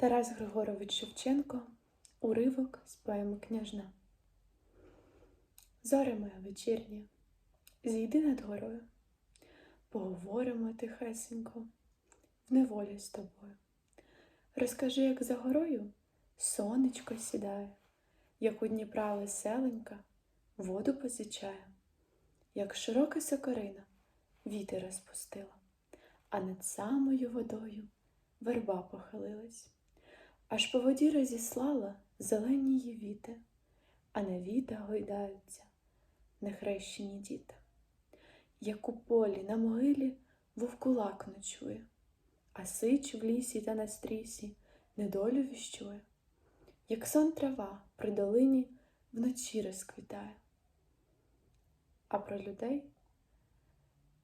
Тарас Григорович Шевченко Уривок з поеми княжна. Зоре моя вечірня, зійди над горою, поговоримо тихесенько, в неволі з тобою. Розкажи, як за горою сонечко сідає, як у Дніпра веселенька воду позичає, як широка сокорина вітер розпустила, а над самою водою верба похилилась. Аж по воді розіслала зелені її віти, а на вітах гойдаються нехрещені діти. Як у полі на могилі вовкулак ночує, а сич в лісі та на стрісі недолю віщує, як сон трава при долині вночі розквітає. А про людей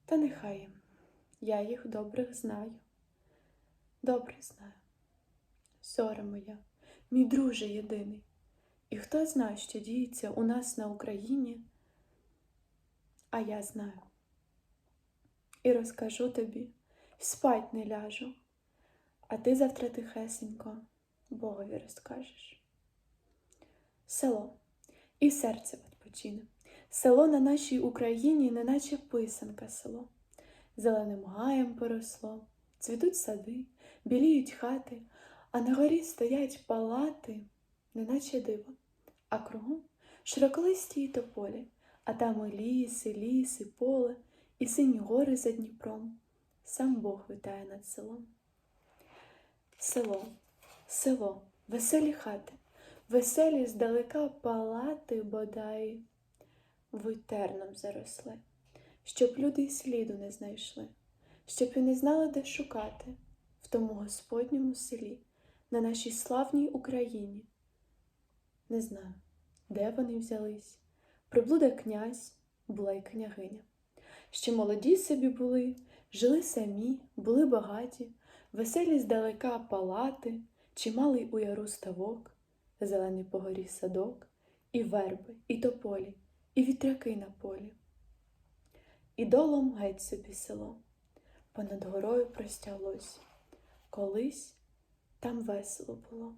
та нехай їм, я їх добрих знаю, добре знаю. Зоре моя, мій друже єдиний, і хто знає, що діється у нас на Україні, а я знаю. І розкажу тобі, спать не ляжу, а ти завтра тихесенько Богові розкажеш. Село і серце відпочине. Село на нашій Україні, неначе писанка село. Зеленим гаєм поросло, цвітуть сади, біліють хати, а на горі стоять палати, неначе диво, а кругом широколисті й тополі, а там і ліс, і ліс, і поле, і сині гори за Дніпром. Сам Бог витає над селом. Село, село, веселі хати, веселі здалека палати бодай витерном заросли, щоб люди й сліду не знайшли, щоб і не знали, де шукати в тому Господньому селі, на нашій славній Україні. Не знаю, де вони взялись. Приблуда князь була й княгиня. Ще молоді собі були, жили самі, були багаті, веселі здалека палати, чималий у яру ставок, зелений по горі садок, і верби, і тополі, і вітряки на полі. І долом геть собі село, понад горою простяглось. Колись там весело було.